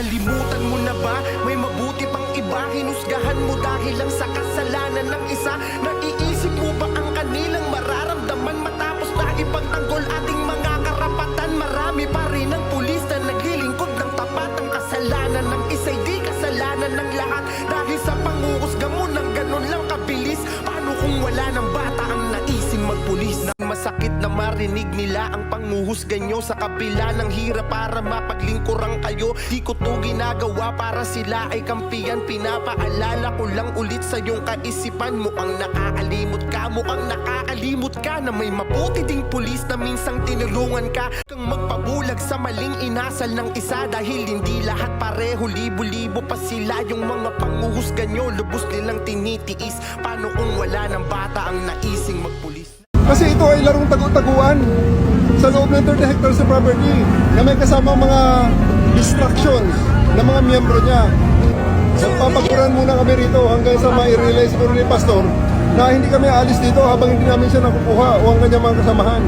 Nakalimutan mo na ba? May mabuti pang iba Hinusgahan mo dahil lang sa kasalanan ng isa. Naiisip mo ba ang kanilang mararamdaman Matapos na ipagtanggol ating mga karapatan? Marami pa rin ang pulis na naglilingkod ng tapat Ang kasalanan ng isa'y di kasalanan ng lahat. Dahil sa panguhusga mo ng ganun lang kabilis Paano kung wala ng masakit na marinig nila ang panguhusga nyo Sa kabila ng hirap para mapaglingkuran kayo. Di ko to ginagawa para sila ay kampiyan. Pinapaalala ko lang ulit sa iyong kaisipan. Mukhang nakakalimot ka, mukhang nakakalimot ka Na may mabuti ding pulis na minsang tinulungan ka. Kang magpabulag sa maling inasal ng isa Dahil hindi lahat pareho, libo-libo pa sila Yung mga panguhusga nyo, lubos nilang tinitiis. Paano kung wala ng bata ang naising magpulis? Kasi ito ay larong tagu-taguan sa loob ng 30 hectares of property na may kasama mga distractions ng mga miyembro niya. Nagpapaguran muna kami rito hanggang sa ma-realize ko ni Pastor na hindi kami alis dito habang hindi namin siya nakukuha o ang kanyang mga kasamahan.